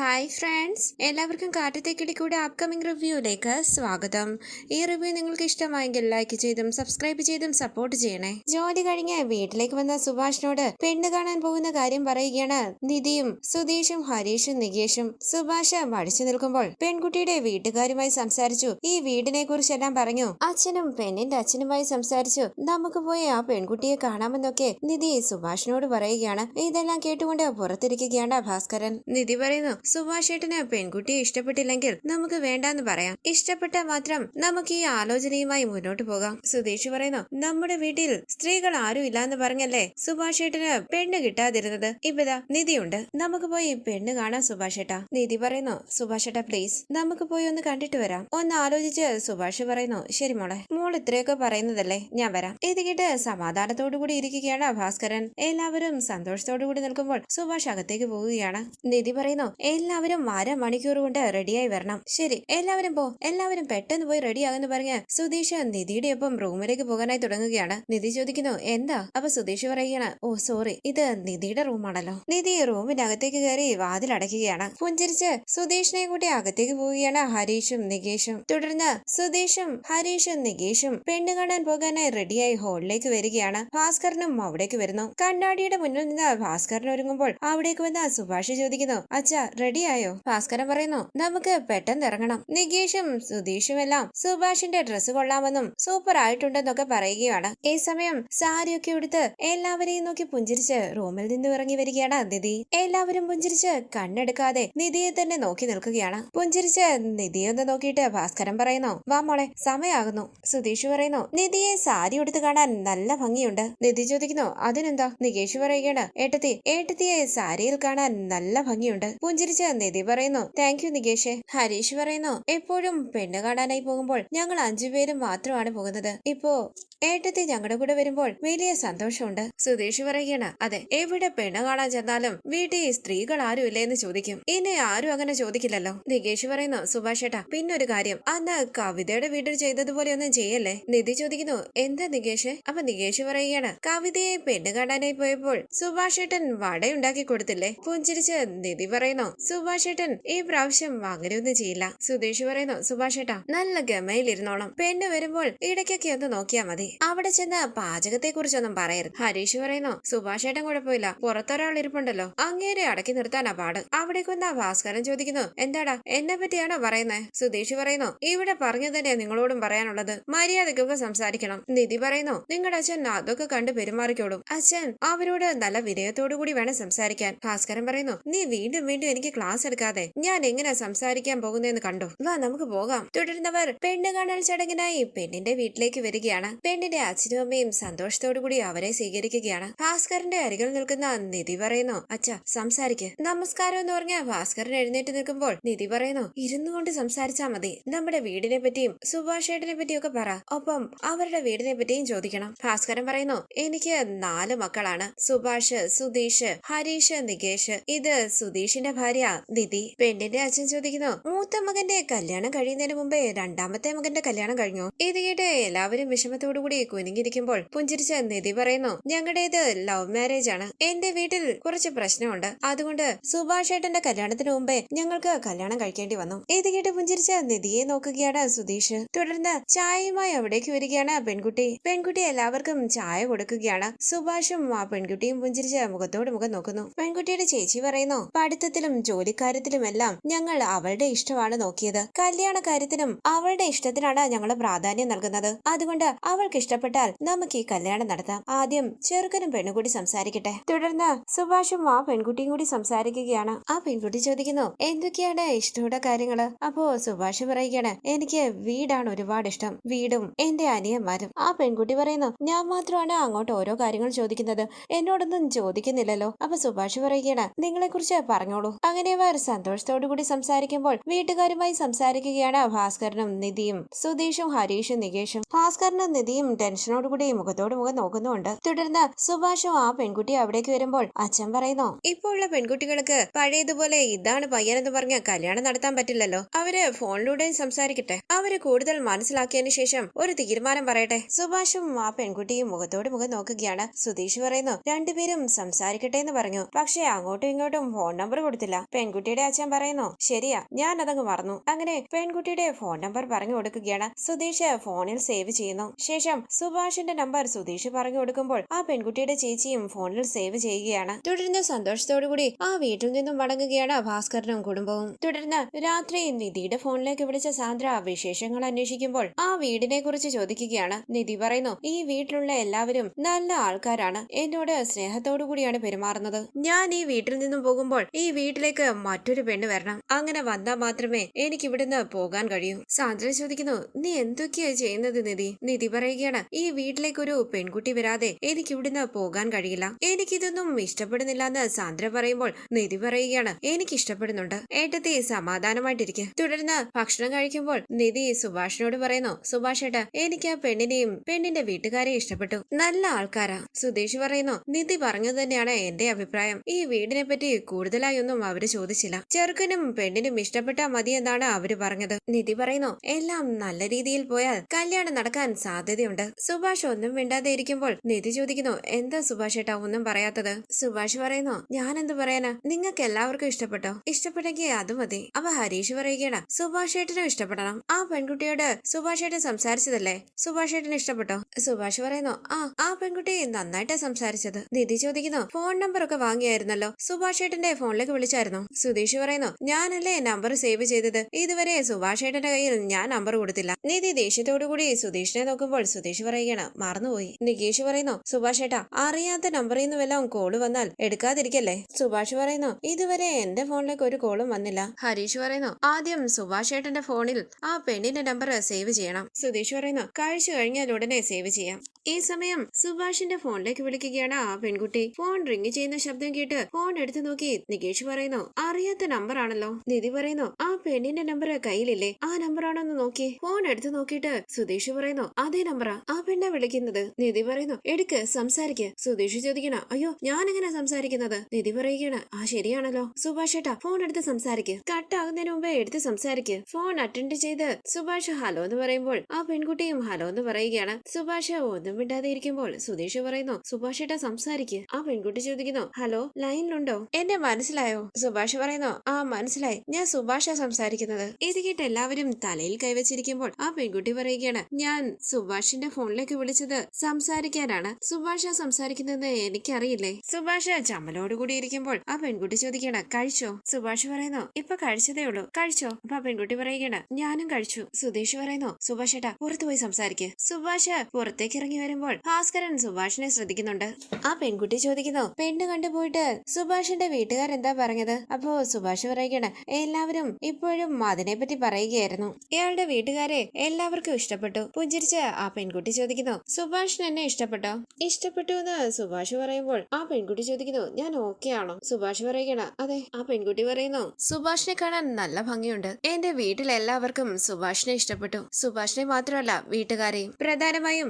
Hi friends എല്ലാവർക്കും കാറ്റത്തേക്കിടി കൂടെ upcoming റിവ്യൂയിലേക്ക് സ്വാഗതം. ഈ റിവ്യൂ നിങ്ങൾക്ക് ഇഷ്ടമായെങ്കിൽ ലൈക്ക് ചെയ്തും സബ്സ്ക്രൈബ് ചെയ്തും സപ്പോർട്ട് ചെയ്യണേ. ജോലി കഴിഞ്ഞ് വീട്ടിലേക്ക് വന്ന സുഭാഷിനോട് പെണ്ണ് കാണാൻ പോകുന്ന കാര്യം പറയുകയാണ്. നിധിയും സുധീഷും ഹരീഷും നികേഷും. സുഭാഷ് മടിച്ചു നിൽക്കുമ്പോൾ പെൺകുട്ടിയുടെ വീട്ടുകാരുമായി സംസാരിച്ചു. ഈ വീടിനെ കുറിച്ചെല്ലാം പറഞ്ഞു. അച്ഛനും പെണ്ണിന്റെ അച്ഛനുമായി സംസാരിച്ചു. നമുക്ക് പോയി ആ പെൺകുട്ടിയെ കാണാമെന്നൊക്കെ നിധി സുഭാഷിനോട് പറയുകയാണ്. ഇതെല്ലാം കേട്ടുകൊണ്ട് പുറത്തിരിക്കുകയാണ് ഭാസ്കരൻ. നിധി പറയുന്നു സുഭാഷ് ഏട്ടന് പെൺകുട്ടിയെ ഇഷ്ടപ്പെട്ടില്ലെങ്കിൽ നമുക്ക് വേണ്ടാന്ന് പറയാം. ഇഷ്ടപ്പെട്ട മാത്രം നമുക്ക് ഈ ആലോചനയുമായി മുന്നോട്ട് പോകാം. സുധീഷ് പറയുന്നു നമ്മുടെ വീട്ടിൽ സ്ത്രീകൾ ആരും ഇല്ലാന്ന് പറഞ്ഞല്ലേ സുഭാഷേട്ടന് പെണ്ണ് കിട്ടാതിരുന്നത്? ഇപ്പതാ നിധിയുണ്ട്. നമുക്ക് പോയി പെണ്ണ് കാണാം സുഭാഷേട്ട. നിധി പറയുന്നു സുഭാഷേട്ട പ്ലീസ് നമുക്ക് പോയി ഒന്ന് കണ്ടിട്ട് വരാം. ഒന്ന് ആലോചിച്ച് സുഭാഷ് പറയുന്നു ശരി മോളെ മോൾ ഇത്രയൊക്കെ പറയുന്നതല്ലേ ഞാൻ വരാം. ഇത് കേട്ട് സമാധാനത്തോടു കൂടി ഇരിക്കുകയാണ് ഭാസ്കരൻ. എല്ലാവരും സന്തോഷത്തോടു കൂടി നിൽക്കുമ്പോൾ സുഭാഷ് അകത്തേക്ക് പോവുകയാണ്. നിധി പറയുന്നു എല്ലാവരും അര മണിക്കൂർ കൊണ്ട് റെഡിയായി വരണം. ശരി എല്ലാവരും പോ. എല്ലാവരും പെട്ടെന്ന് പോയി റെഡിയാകുന്നു പറഞ്ഞ് സുധീഷ് നിധിയുടെ ഒപ്പം റൂമിലേക്ക് പോകാനായി തുടങ്ങുകയാണ്. നിധി ചോദിക്കുന്നു എന്താ? അപ്പൊ സുധീഷ് പറയുകയാണ് ഓ സോറി ഇത് നിധിയുടെ റൂമാണല്ലോ നിധി റൂമിനകത്തേക്ക് കയറി വാതിലടയ്ക്കുകയാണ് പുഞ്ചിരിച്ച് സുധീഷിനെ കൂട്ടി അകത്തേക്ക് പോവുകയാണ് ഹരീഷും നികേഷും. തുടർന്ന് സുധീഷും ഹരീഷും നികേഷും പെണ്ണ് കാണാൻ പോകാനായി റെഡിയായി ഹോളിലേക്ക് വരികയാണ്. ഭാസ്കരനും അവിടേക്ക് വരുന്നു. കണ്ണാടിയുടെ മുന്നിൽ നിന്ന് ഭാസ്കരൻ ഒരുങ്ങുമ്പോൾ അവിടേക്ക് വന്ന സുഭാഷ് ചോദിക്കുന്നു അച്ഛ റെഡിയായോ? ഭാസ്കരൻ പറയുന്നു നമുക്ക് പെട്ടെന്ന് ഇറങ്ങണം. നികേഷും സുധീഷും എല്ലാം സുഭാഷിന്റെ ഡ്രസ്സ് കൊള്ളാമെന്നും സൂപ്പർ ആയിട്ടുണ്ടെന്നൊക്കെ പറയുകയാണ്. ഈ സമയം സാരിയൊക്കെ ഉടുത്ത് എല്ലാവരെയും നോക്കി പുഞ്ചിരിച്ച് റൂമിൽ നിന്ന് ഇറങ്ങി വരികയാണ് നിധി. എല്ലാവരും പുഞ്ചിരിച്ച് കണ്ണെടുക്കാതെ നിധിയെ തന്നെ നോക്കി നിൽക്കുകയാണ്. പുഞ്ചിരിച്ച് നിധിയൊന്ന് നോക്കിയിട്ട് ഭാസ്കരൻ പറയുന്നു വാ മോളെ സമയാകുന്നു. സുധീഷ് പറയുന്നു നിധിയെ സാരി ഉടുത്ത് കാണാൻ നല്ല ഭംഗിയുണ്ട്. നിധി ചോദിക്കുന്നു അതിനെന്താ? നികേഷ് പറയുകയാണ് ഏട്ടത്തി ഏട്ടത്തിയെ സാരിയിൽ കാണാൻ നല്ല ഭംഗിയുണ്ട്. പുഞ്ചിരിച്ച് നിധി പറയുന്നു. Thank you Nikesh. ഹരീഷ് പറയുന്നു എപ്പോഴും പെണ്ണ് കാണാനായി പോകുമ്പോൾ ഞങ്ങൾ അഞ്ചുപേരും മാത്രമാണ് പോകുന്നത്. ഇപ്പോ ഏട്ടത്തി ഞങ്ങളുടെ കൂടെ വരുമ്പോൾ വലിയ സന്തോഷമുണ്ട്. സുധീഷ് പറയുകയാണ് അതെ എവിടെ പെണ്ണ് കാണാൻ ചെന്നാലും വീട്ടിൽ സ്ത്രീകൾ ആരും ഇല്ലേ എന്ന് ചോദിക്കും. ഇനി ആരും അങ്ങനെ ചോദിക്കില്ലല്ലോ. നികേഷ് പറയുന്നു സുഭാഷ് ഏട്ടാ പിന്നൊരു കാര്യം. അന്ന് കവിതയുടെ വീട്ടിൽ ചെയ്തതുപോലെ ഒന്നും ചെയ്യല്ലേ? നിധി ചോദിക്കുന്നു എന്താ നികേഷ്? അപ്പൊ നികേഷ് പറയുകയാണ് കവിതയെ പെണ്ണ് കാണാനായി പോയപ്പോൾ സുഭാഷ് ഏട്ടൻ വടയുണ്ടാക്കി കൊടുത്തില്ലേ? പുഞ്ചിരിച്ച് നിധി പറയുന്നു സുഭാഷ് ചേട്ടൻ ഈ പ്രാവശ്യം അങ്ങനെയൊന്നും ചെയ്യില്ല. സുധീഷ് പറയുന്നു സുഭാഷ് ചേട്ടാ നല്ല ഗമയിലിരുന്നോണം. പെണ്ണ് വരുമ്പോൾ ഇടയ്ക്കൊക്കെ ഒന്ന് നോക്കിയാ മതി. അവിടെ ചെന്ന് പാചകത്തെ കുറിച്ചൊന്നും പറയരുത്. ഹരീഷ് പറയുന്നു സുഭാഷ് ചേട്ടൻ കുഴപ്പമില്ല. പുറത്തൊരാൾ ഇരിപ്പുണ്ടല്ലോ. അങ്ങേരെ അടക്കി നിർത്താനാ പാട്. അവിടേക്ക് വന്ന ഭാസ്കരൻ ചോദിക്കുന്നു എന്താടാ എന്നെ പറ്റിയാണോ പറയുന്നത് സുധീഷ് പറയുന്നു ഇവിടെ പറഞ്ഞു തന്നെ നിങ്ങളോടും പറയാനുള്ളത്. മര്യാദയ്ക്കൊക്കെ സംസാരിക്കണം. നിധി പറയുന്നു നിങ്ങളുടെ അച്ഛൻ അതൊക്കെ കണ്ട് പെരുമാറിക്കോളും. അച്ഛൻ അവരോട് നല്ല വിനയത്തോടു കൂടി വേണം സംസാരിക്കാൻ. ഭാസ്കരൻ പറയുന്നു നീ വീണ്ടും വീണ്ടും എനിക്ക് ക്ലാസ് എടുക്കാതെ ഞാൻ എങ്ങനെ സംസാരിക്കാൻ പോകുന്നതെന്ന് കണ്ടോ? വാ നമുക്ക് പോകാം. തുടരുന്നവർ പെണ്ണ് കാണൽ ചടങ്ങിനായി പെണ്ണിന്റെ വീട്ടിലേക്ക് വരികയാണ്. പെണ്ണിന്റെ അച്ഛനും അമ്മയും സന്തോഷത്തോടു കൂടി അവരെ സ്വീകരിക്കുകയാണ്. ഭാസ്കറിന്റെ അരികിൽ നിൽക്കുന്ന നിധി പറയുന്നു അച്ഛ സംസാരിക്ക്. നമസ്കാരം എന്ന് പറഞ്ഞ ഭാസ്കരൻ എഴുന്നേറ്റ് നിൽക്കുമ്പോൾ നിധി പറയുന്നു ഇരുന്നു കൊണ്ട് സംസാരിച്ചാ മതി. നമ്മുടെ വീടിനെ പറ്റിയും സുഭാഷ് ഏട്ടനെ പറ്റിയും ഒക്കെ പറ. ഒപ്പം അവരുടെ വീടിനെ പറ്റിയും ചോദിക്കണം. ഭാസ്കരൻ പറയുന്നു എനിക്ക് നാല് മക്കളാണ്. സുഭാഷ് സുധീഷ് ഹരീഷ് നികേഷ്. ഇത് സുധീഷിന്റെ ഭാര്യ നിധി പെണ്ണിന്റെ അച്ഛൻ ചോദിക്കുന്നു മൂത്ത മകന്റെ കല്യാണം കഴിയുന്നതിന് മുമ്പേ രണ്ടാമത്തെ മകന്റെ കല്യാണം കഴിഞ്ഞു? ഇത് കേട്ട് എല്ലാവരും വിഷമത്തോടുകൂടി കുനിങ്ങിരിക്കുമ്പോൾ പുഞ്ചിരിച്ച നിധി പറയുന്നു ഞങ്ങളുടേത് ലവ് മാരേജ് ആണ്. എന്റെ വീട്ടിൽ കുറച്ച് പ്രശ്നമുണ്ട്. അതുകൊണ്ട് സുഭാഷ് ഏട്ടന്റെ കല്യാണത്തിന് മുമ്പേ ഞങ്ങൾക്ക് കല്യാണം കഴിക്കേണ്ടി വന്നു. ഇത് കേട്ട് പുഞ്ചിരിച്ച നിധിയെ നോക്കുകയാണ് സുധീഷ്. തുടർന്ന് ചായയുമായി അവിടേക്ക് വരികയാണ് പെൺകുട്ടി. പെൺകുട്ടി എല്ലാവർക്കും ചായ കൊടുക്കുകയാണ്. സുഭാഷും ആ പെൺകുട്ടിയും പുഞ്ചിരിച്ച മുഖത്തോട് മുഖം നോക്കുന്നു. പെൺകുട്ടിയുടെ ചേച്ചി പറയുന്നു പഠിത്തത്തിലും ജോലിക്കാര്യത്തിലും കാര്യത്തിലുമെല്ലാം ഞങ്ങൾ അവളുടെ ഇഷ്ടമാണ് നോക്കിയത്. കല്യാണ കാര്യത്തിനും അവളുടെ ഇഷ്ടത്തിനാണ് ഞങ്ങൾ പ്രാധാന്യം നൽകുന്നത്. അതുകൊണ്ട് അവൾക്ക് ഇഷ്ടപ്പെട്ടാൽ നമുക്ക് ഈ കല്യാണം നടത്താം. ആദ്യം ചെറുക്കനും പെണ്ണും കൂടി സംസാരിക്കട്ടെ. തുടർന്ന് സുഭാഷും ആ പെൺകുട്ടിയും കൂടി സംസാരിക്കുകയാണ്. ആ പെൺകുട്ടി ചോദിക്കുന്നു എന്തൊക്കെയാണ് ഇഷ്ടമുള്ള കാര്യങ്ങൾ? അപ്പോ സുഭാഷ് പറയുകയാണ് എനിക്ക് വീടാണ് ഒരുപാട് ഇഷ്ടം. വീടും എന്റെ അനിയന്മാരും. ആ പെൺകുട്ടി പറയുന്നു ഞാൻ മാത്രമാണ് അങ്ങോട്ട് ഓരോ കാര്യങ്ങൾ ചോദിക്കുന്നത്. എന്നോടൊന്നും ചോദിക്കുന്നില്ലല്ലോ. അപ്പൊ സുഭാഷ് പറയുകയാണ് നിങ്ങളെ കുറിച്ച് പറഞ്ഞോളൂ അവർ സന്തോഷത്തോടു കൂടി സംസാരിക്കുമ്പോൾ വീട്ടുകാരുമായി സംസാരിക്കുകയാണ് ഭാസ്കരനും നിധിയും. സുധീഷും ഹരീഷും നികേഷും. ഭാസ്കരനും നിധിയും ടെൻഷനോടുകൂടി മുഖത്തോട് മുഖം നോക്കുന്നുണ്ട് തുടർന്ന് സുഭാഷും ആ പെൺകുട്ടി അവിടേക്ക് വരുമ്പോൾ അച്ഛൻ പറയുന്നു ഇപ്പോൾ ഉള്ള പെൺകുട്ടികൾക്ക് പഴയതുപോലെ ഇതാണ് പയ്യനെന്ന് പറഞ്ഞ കല്യാണം നടത്താൻ പറ്റില്ലല്ലോ. അവർ ഫോണിലൂടെ സംസാരിക്കട്ടെ. അവർ കൂടുതൽ മനസ്സിലാക്കിയതിന് ശേഷം ഒരു തീരുമാനം പറയട്ടെ. സുഭാഷും ആ പെൺകുട്ടിയും മുഖത്തോട് മുഖം നോക്കുകയാണ്. സുധീഷ് പറയുന്നു രണ്ടുപേരും സംസാരിക്കട്ടെ എന്ന് പറഞ്ഞു. പക്ഷേ അങ്ങോട്ടും ഇങ്ങോട്ടും ഫോൺ നമ്പർ കൊടുത്തില്ല. പെൺകുട്ടിയുടെ അച്ഛൻ പറയുന്നു ശരിയാ ഞാൻ അതങ്ങ് മറന്നു. അങ്ങനെ പെൺകുട്ടിയുടെ ഫോൺ നമ്പർ പറഞ്ഞു കൊടുക്കുകയാണ്. സുധീഷ് ഫോണിൽ സേവ് ചെയ്യുന്നു. ശേഷം സുഭാഷിന്റെ നമ്പർ സുധീഷ് പറഞ്ഞു കൊടുക്കുമ്പോൾ ആ പെൺകുട്ടിയുടെ ചേച്ചിയും ഫോണിൽ സേവ് ചെയ്യുകയാണ്. തുടർന്ന് സന്തോഷത്തോടുകൂടി ആ വീട്ടിൽ നിന്നും മടങ്ങുകയാണ് ഭാസ്കരനും കുടുംബവും. തുടർന്ന് രാത്രി നിധിയുടെ ഫോണിലേക്ക് വിളിച്ച സാന്ദ്ര വിശേഷങ്ങൾ അന്വേഷിക്കുമ്പോൾ ആ വീടിനെ കുറിച്ച് ചോദിക്കുകയാണ്. നിധി പറയുന്നു ഈ വീട്ടിലുള്ള എല്ലാവരും നല്ല ആൾക്കാരാണ്. എന്നോട് സ്നേഹത്തോടു കൂടിയാണ് പെരുമാറുന്നത്. ഞാൻ ഈ വീട്ടിൽ നിന്നും പോകുമ്പോൾ ഈ വീട്ടിലേക്ക് മറ്റൊരു പെണ്ണ് വരണം. അങ്ങനെ വന്നാൽ മാത്രമേ എനിക്ക് ഇവിടുന്ന് പോകാൻ കഴിയൂ. സാന്ദ്ര ചോദിക്കുന്നു നീ എന്തൊക്കെയാ ചെയ്യുന്നത് നിധി? നിധി പറയുകയാണ് ഈ വീട്ടിലേക്ക് ഒരു പെൺകുട്ടി വരാതെ എനിക്ക് ഇവിടുന്ന് പോകാൻ കഴിയില്ല. എനിക്കിതൊന്നും ഇഷ്ടപ്പെടുന്നില്ല എന്ന് സാന്ദ്ര പറയുമ്പോൾ നിധി പറയുകയാണ് എനിക്ക് ഇഷ്ടപ്പെടുന്നുണ്ട്. ഏട്ടത്തി സമാധാനമായിട്ടിരിക്കെ. തുടർന്ന് ഭക്ഷണം കഴിക്കുമ്പോൾ നിധി സുഭാഷിനോട് പറയുന്നു സുഭാഷ് എനിക്ക് ആ പെണ്ണിനെയും പെണ്ണിന്റെ വീട്ടുകാരെയും ഇഷ്ടപ്പെട്ടു. നല്ല ആൾക്കാരാ. സുധീഷ് പറയുന്നു നിധി പറഞ്ഞത് തന്നെയാണ് എന്റെ അഭിപ്രായം. ഈ വീടിനെ പറ്റി കൂടുതലായി ഒന്നും അവർ ചോദിച്ചില്ല. ചെറുക്കനും പെണ്ണിനും ഇഷ്ടപ്പെട്ടാ മതി എന്നാണ് അവർ പറഞ്ഞത്. നിധി പറയുന്നു എല്ലാം നല്ല രീതിയിൽ പോയാൽ കല്യാണം നടക്കാൻ സാധ്യതയുണ്ട്. സുഭാഷ് ഒന്നും മിണ്ടാതെ ഇരിക്കുമ്പോൾ നിധി ചോദിക്കുന്നു എന്താ സുഭാഷ് ഏട്ടാ ഒന്നും പറയാത്തത്? സുഭാഷ് പറയുന്നു ഞാൻ എന്ത് പറയാനാ? നിങ്ങൾക്ക് എല്ലാവർക്കും ഇഷ്ടപ്പെട്ടോ? ഇഷ്ടപ്പെട്ടെങ്കിൽ അത് മതി. അവ ഹരീഷ് പറയുകയാണ് സുഭാഷ് ഏട്ടനും ഇഷ്ടപ്പെടണം. ആ പെൺകുട്ടിയോട് സുഭാഷ് ഏട്ടൻ സംസാരിച്ചതല്ലേ? സുഭാഷ് ഏട്ടന് ഇഷ്ടപ്പെട്ടോ? സുഭാഷ് പറയുന്നു ആ ആ പെൺകുട്ടി നന്നായിട്ടാ സംസാരിച്ചത്. നിധി ചോദിക്കുന്നു ഫോൺ നമ്പർ ഒക്കെ വാങ്ങിയായിരുന്നല്ലോ? സുഭാഷ് ഏട്ടന്റെ ഫോണിലേക്ക് വിളിച്ചായിരുന്നു. സുധീഷ് പറയുന്നു ഞാനല്ലേ നമ്പർ സേവ് ചെയ്തത്? ഇതുവരെ സുഭാഷേട്ടന്റെ കയ്യിൽ ഞാൻ നമ്പർ കൊടുത്തില്ല. നിധി ദേഷ്യത്തോടു കൂടി സുധീഷിനെ നോക്കുമ്പോൾ സുധീഷ് പറയുകയാണ് മറന്നുപോയി. നികേഷ് പറയുന്നു സുഭാഷ് ഏട്ടാ അറിയാത്ത നമ്പറിൽ നിന്ന് വല്ലതും കോൾ വന്നാൽ എടുക്കാതിരിക്കല്ലേ? സുഭാഷ് പറയുന്നു ഇതുവരെ എന്റെ ഫോണിലേക്ക് ഒരു കോളും വന്നില്ല. ഹരീഷ് പറയുന്നു ആദ്യം സുഭാഷ് ഏട്ടന്റെ ഫോണിൽ ആ പെണ്ണിന്റെ നമ്പർ സേവ് ചെയ്യണം. സുധീഷ് പറയുന്നു കഴിച്ചു കഴിഞ്ഞാൽ ഉടനെ സേവ് ചെയ്യാം. ഈ സമയം സുഭാഷിന്റെ ഫോണിലേക്ക് വിളിക്കുകയാണ് ആ പെൺകുട്ടി. ഫോൺ റിങ് ചെയ്യുന്ന ശബ്ദം കേട്ട് ഫോൺ എടുത്തു നോക്കി നികേഷ് പറയുന്നു അറിയാത്ത നമ്പർ ആണല്ലോ. നിധി പറയുന്നു ആ പെണ്ണിന്റെ നമ്പർ കയ്യിലില്ലേ? ആ നമ്പർ ആണോന്ന് നോക്കി. ഫോൺ എടുത്തു നോക്കിയിട്ട് സുധീഷ് പറയുന്നു അതേ നമ്പറാ ആ. പെണ്ണെ വിളിക്കുന്നത്. നിധി പറയുന്നു എടുക്ക് സംസാരിക്ക. സുധീഷ് ചോദിക്കണ അയ്യോ ഞാൻ എങ്ങനെ സംസാരിക്കുന്നത്? നിധി പറയുകയാണ് ആ ശരിയാണല്ലോ. സുഭാഷ് ഏട്ടാ ഫോൺ എടുത്ത് സംസാരിക്ക്. കട്ടാകുന്നതിന് മുമ്പേ എടുത്ത് സംസാരിക്ക്. ഫോൺ അറ്റൻഡ് ചെയ്ത് സുഭാഷ് ഹലോ എന്ന് പറയുമ്പോൾ ആ പെൺകുട്ടിയും ഹലോ എന്ന് പറയുകയാണ്. സുഭാഷ് ഒന്നും മിണ്ടാതെ ഇരിക്കുമ്പോൾ സുധീഷ് പറയുന്നു സുഭാഷ് ഏട്ടാ സംസാരിക്ക്. ആ പെൺകുട്ടി ചോദിക്കുന്നു ഹലോ ലൈനിലുണ്ടോ? എന്നെ മനസ്സിലായോ? സുഭാഷ് പറയുന്നു ആ മനസ്സിലായി. ഞാൻ സുഭാഷ സംസാരിക്കുന്നത്. ഇത് കേട്ട് എല്ലാവരും തലയിൽ കൈവച്ചിരിക്കുമ്പോൾ ആ പെൺകുട്ടി പറയുകയാണ് ഞാൻ സുഭാഷിന്റെ ഫോണിലേക്ക് വിളിച്ചത് സംസാരിക്കാനാണ്. സുഭാഷ സംസാരിക്കുന്നത് എനിക്കറിയില്ലേ? സുഭാഷ് ചമ്മലോടുകൂടി ഇരിക്കുമ്പോൾ ആ പെൺകുട്ടി ചോദിക്കണം കഴിച്ചോ? സുഭാഷ് പറയുന്നു ഇപ്പൊ കഴിച്ചതേ ഉള്ളൂ. കഴിച്ചോ? അപ്പൊ ആ പെൺകുട്ടി പറയുകയാണ് ഞാനും കഴിച്ചു. സുധീഷ് പറയുന്നു സുഭാഷ് ഏട്ടാ പുറത്തു പോയി സംസാരിക്ക്. സുഭാഷ് പുറത്തേക്ക് ഇറങ്ങി വരുമ്പോൾ ഭാസ്കരൻ സുഭാഷിനെ ശ്രദ്ധിക്കുന്നുണ്ട്. ആ പെൺകുട്ടി ചോദിക്കുന്നു പെണ്ണ് കണ്ടുപോയിട്ട് സുഭാഷിന്റെ വീട്ടുകാരെന്താ പറഞ്ഞത്? അപ്പോ സുഭാഷ് പറയുകയാണ് എല്ലാവരും ഇപ്പോഴും അതിനെപ്പറ്റി പറയുകയായിരുന്നു. ഇയാളുടെ വീട്ടുകാരെ എല്ലാവർക്കും ഇഷ്ടപ്പെട്ടു. പുഞ്ചിരിച്ച് ആ പെൺകുട്ടി ചോദിക്കുന്നു സുഭാഷിന് എന്നെ ഇഷ്ടപ്പെട്ടോ? ഇഷ്ടപ്പെട്ടു എന്ന് സുഭാഷ് പറയുമ്പോൾ ആ പെൺകുട്ടി ചോദിക്കുന്നു ഞാൻ ഓക്കെ ആണോ? സുഭാഷ് പറയുകയാണ് അതെ. ആ പെൺകുട്ടി പറയുന്നു സുഭാഷിനെ കാണാൻ നല്ല ഭംഗിയുണ്ട്. എന്റെ വീട്ടിൽ എല്ലാവർക്കും സുഭാഷിനെ ഇഷ്ടപ്പെട്ടു. സുഭാഷിനെ മാത്രമല്ല വീട്ടുകാരെയും. പ്രധാനമായും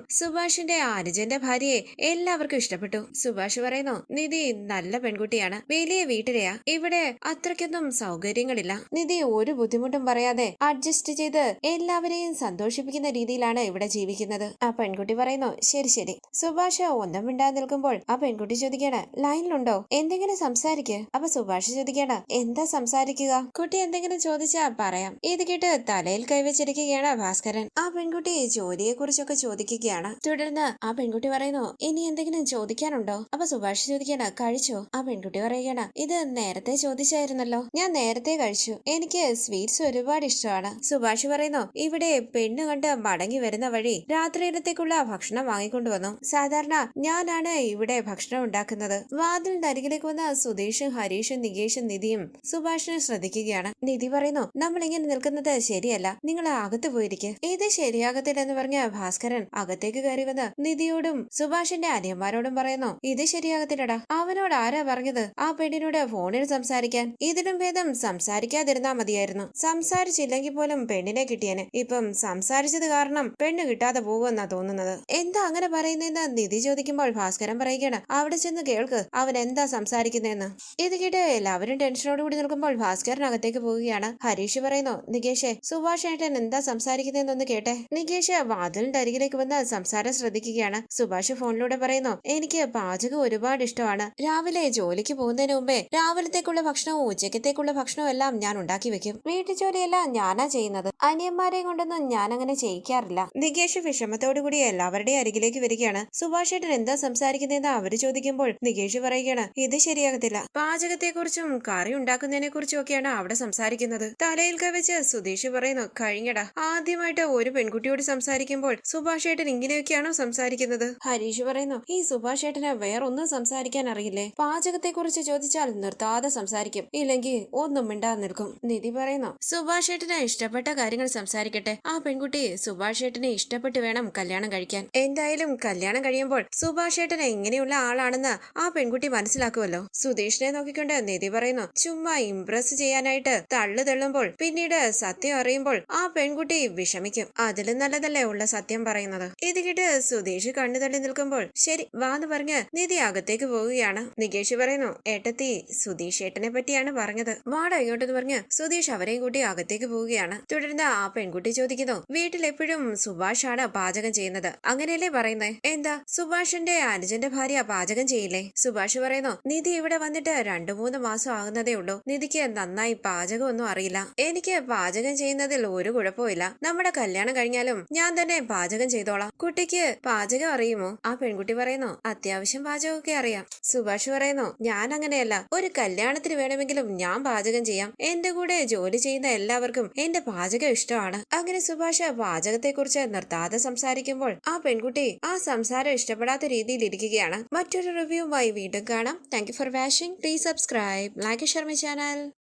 സുഭാഷിന്റെ അനുജന്റെ ഭാര്യയെ എല്ലാവർക്കും ഇഷ്ടപ്പെട്ടു. സുഭാഷ് പറയുന്നു നിധി നല്ല പെൺകുട്ടിയാണ്. വലിയ വീട്ടിലെയാ. ഇവിടെ അത്രയ്ക്കൊന്നും സൗകര്യങ്ങളില്ല. നിധി ഒരു ബുദ്ധിമുട്ടും പറയാതെ അഡ്ജസ്റ്റ് ചെയ്ത് എല്ലാവരെയും സന്തോഷിപ്പിക്കുന്ന രീതിയിലാണ് ഇവിടെ ജീവിക്കുന്നത്. ആ പെൺകുട്ടി പറയുന്നു ശരി ശരി. സുഭാഷ് ഒന്നും മിണ്ടാതെ നിൽക്കുമ്പോൾ ആ പെൺകുട്ടി ചോദിക്കാണ് ലൈനിലുണ്ടോ? എന്തെങ്കിലും സംസാരിക്ക്. അപ്പൊ സുഭാഷ് ചോദിക്കാണ് എന്താ സംസാരിക്കുക? കുട്ടി എന്തെങ്കിലും ചോദിച്ചാ പറയാം. ഇത് കേട്ട് തലയിൽ കൈവച്ചിരിക്കുകയാണ് ഭാസ്കരൻ. ആ പെൺകുട്ടി ജോലിയെ കുറിച്ചൊക്കെ ചോദിക്കുകയാണ്. തുടർന്ന് ആ പെൺകുട്ടി പറയുന്നു ഇനി എന്തെങ്കിലും ചോദിക്കാനുണ്ടോ? അപ്പൊ സുഭാഷ് ചോദിക്കണ കഴിച്ചോ? ആ പെൺകുട്ടി പറയുകയാണ് ഇത് നേരത്തെ ചോദിച്ചായിരുന്നല്ലോ. ഞാൻ നേരത്തെ കഴിച്ചു. എനിക്ക് സ്വീറ്റ്സ് ഒരുപാട് ഇഷ്ടമാണ്. സുഭാഷ് പറയുന്നു ഇവിടെ പെണ്ണ് കണ്ട് മടങ്ങി വരുന്ന വഴി രാത്രിയിലത്തേക്കുള്ള ഭക്ഷണം വാങ്ങിക്കൊണ്ടുവന്നു. സാധാരണ ഞാനാണ് ഇവിടെ ഭക്ഷണം ഉണ്ടാക്കുന്നത്. വാതിലിന്റെ അരികിലേക്ക് വന്ന സുധീഷും ഹരീഷും നികേഷും നിധിയും സുഭാഷിനെ ശ്രദ്ധിക്കുകയാണ്. നിധി പറയുന്നു നമ്മൾ ഇങ്ങനെ നിൽക്കുന്നത് ശരിയല്ല. നിങ്ങൾ അകത്ത് പോയിരിക്കെ. ഇത് ശരിയാകത്തില്ലെന്ന് പറഞ്ഞ ഭാസ്കരൻ അകത്തേക്ക് കയറി നിധിയോടും സുഭാഷിന്റെ അനിയന്മാരോടും പറയുന്നു. ഇത് ശരിയാകത്തില്ലടാ. അവനോട് ആരാ പറഞ്ഞത്? ആ പെണ്ണിനോട് ഫോണിൽ സംസാരിക്കാൻ. ഇതിലും ഭേദം സംസാരിക്കാതിരുന്നാ മതിയായിരുന്നു. സംസാരിച്ചില്ലെങ്കിൽ പോലും പെണ്ണിനെ കിട്ടിയനെ. ഇപ്പം സംസാരിച്ചത് കാരണം പെണ്ണ് കിട്ടാതെ പോകുമെന്നാ തോന്നുന്നത്. എന്താ അങ്ങനെ പറയുന്നതെന്ന് നിധി ചോദിക്കുമ്പോൾ ഭാസ്കരൻ പറയുകയാണ്. അവിടെ ചെന്ന് കേൾക്ക്. അവൻ എന്താ സംസാരിക്കുന്നതെന്ന്. ഇത് കേട്ട് എല്ലാവരും ടെൻഷനോട് കൂടി നിൽക്കുമ്പോൾ ഭാസ്കരൻ അകത്തേക്ക് പോവുകയാണ്. ഹരീഷ് പറയുന്നു നികേഷേ സുഭാഷ് ഏട്ടൻ എന്താ സംസാരിക്കുന്നതെന്നൊന്ന് കേട്ടെ. നികേഷ് വാതിലിന്റെ അരികിലേക്ക് വന്ന് സംസാരം ശ്രദ്ധിക്കുകയാണ്. സുഭാഷ് ഫോണിലൂടെ പറയുന്നു എനിക്ക് പാചകം ഒരുപാട് ഇഷ്ടമാണ്. രാവിലെ ജോലിക്ക് പോകുന്നതിന് മുമ്പേ രാവിലത്തേക്കുള്ള ഭക്ഷണവും ഉച്ചക്കത്തേക്കുള്ള ഭക്ഷണവും എല്ലാം ഞാൻ ഉണ്ടാക്കി വെക്കും. വീട്ടു ജോലിയെല്ലാം ഞാനാ ചെയ്യുന്നത്. അനിയന്മാരെ കൊണ്ടൊന്നും ഞാൻ അങ്ങനെ ചെയ്യിക്കാറില്ല. നികേഷ് വിഷമത്തോടു കൂടി എല്ലാവരുടെയും അരികിലേക്ക് വരികയാണ്. സുഭാഷ് ഏട്ടൻ എന്താ സംസാരിക്കുന്നതെന്ന് അവർ ചോദിക്കുമ്പോൾ നികേഷ് പറയുകയാണ് ഇത് ശരിയാകത്തില്ല. പാചകത്തെക്കുറിച്ചും കറി ഉണ്ടാക്കുന്നതിനെ കുറിച്ചും ഒക്കെയാണ് അവിടെ സംസാരിക്കുന്നത്. തലയിൽ കവിച്ച് സുധീഷ് പറയുന്നു കഴിഞ്ഞടാ. ആദ്യമായിട്ട് ഒരു പെൺകുട്ടിയോട് സംസാരിക്കുമ്പോൾ സുഭാഷ് ഏട്ടൻ ഇങ്ങനെയൊക്കെയാണോ സംസാരിക്കുന്നത്? ഹരീഷ് പറയുന്നു ഈ സുഭാഷ് ഏട്ടന് വേറൊന്നും സംസാരിക്കാൻ അറിയില്ലേ? പാചകത്തെ കുറിച്ച് ചോദിച്ചാൽ നിർത്താതെ സംസാരിക്കും. ഇല്ലെങ്കിൽ ഒന്നും മിണ്ടാതെ നിൽക്കും. നിധി പറയുന്നു സുഭാഷ് ഏട്ടന് ഇഷ്ടപ്പെട്ട കാര്യങ്ങൾ സംസാരിക്കട്ടെ. ആ പെൺകുട്ടി സുഭാഷ് ഏട്ടനെ ഇഷ്ടപ്പെട്ട് വേണം കല്യാണം കഴിക്കാൻ. എന്തായാലും കല്യാണം കഴിയുമ്പോൾ സുഭാഷ് ഏട്ടൻ എങ്ങനെയുള്ള ആളാണെന്ന് ആ പെൺകുട്ടി മനസ്സിലാക്കുമല്ലോ. സുധീഷിനെ നോക്കിക്കൊണ്ട് നിധി പറയുന്നു ചുമ്മാ ഇംപ്രസ് ചെയ്യാനായിട്ട് തള്ളു തള്ളുമ്പോൾ പിന്നീട് സത്യം അറിയുമ്പോൾ ആ പെൺകുട്ടി വിഷമിക്കും. അതിലും നല്ലതല്ലേ ഉള്ള സത്യം പറയുന്നത്? ഇത് കേട്ട് സുധീഷ് കണ്ണു തള്ളി നിൽക്കുമ്പോൾ ശരി വാന്ന് പറഞ്ഞ് നിധി അകത്തേക്ക് പോവുകയാണ്. നികേഷ് പറയുന്നു ഏട്ടത്തി സുധീഷ് ഏട്ടനെ പറ്റിയാണ് പറഞ്ഞത്. വാട ഇങ്ങോട്ടെന്ന് പറഞ്ഞ് സുധീഷ് അവരെയും കൂട്ടി അകത്തേക്ക് പോവുകയാണ്. തുടർന്ന് ആ പെൺകുട്ടി ചോദിക്കുന്നു വീട്ടിൽ എപ്പോഴും സുഭാഷ് ആണ് പാചകം ചെയ്യുന്നത്? അങ്ങനെയല്ലേ പറയുന്നേ. എന്താ? സുഭാഷിന്റെ അനുജന്റെ ഭാര്യ പാചകം ചെയ്യില്ലേ? സുഭാഷ് പറയുന്നു നിധി ഇവിടെ വന്നിട്ട് രണ്ടു മൂന്ന് മാസം ആകുന്നതേ ഉള്ളൂ. നിധിക്ക് നന്നായി പാചകമൊന്നും അറിയില്ല. എനിക്ക് പാചകം ചെയ്യുന്നതിൽ ഒരു കുഴപ്പമില്ല നമ്മുടെ കല്യാണം കഴിഞ്ഞാലും ഞാൻ തന്നെ പാചകം ചെയ്തോളാം. കുട്ടിക്ക് പാചകം അറിയുമോ? ആ പെൺകുട്ടി പറയുന്നു അത്യാവശ്യം പാചകമൊക്കെ അറിയാം. സുഭാഷ് പറയുന്നു ഞാൻ അങ്ങനെയല്ല ഒരു കല്യാണത്തിന് വേണമെങ്കിലും ഞാൻ പാചകം ചെയ്യാം. എന്റെ കൂടെ ജോലി ചെയ്യുന്ന എല്ലാവർക്കും എന്റെ പാചകം ഇഷ്ടമാണ്. അങ്ങനെ സുഭാഷ് പാചകത്തെക്കുറിച്ച് നിർത്താതെ സംസാരിക്കുമ്പോൾ ആ പെൺകുട്ടി ആ സംസാരം ഇഷ്ടപ്പെടാത്ത രീതിയിൽ ഇരിക്കുകയാണ്. മറ്റൊരു റിവ്യൂവുമായി വീണ്ടും കാണാം. Thank for watching please subscribe like Sharma channel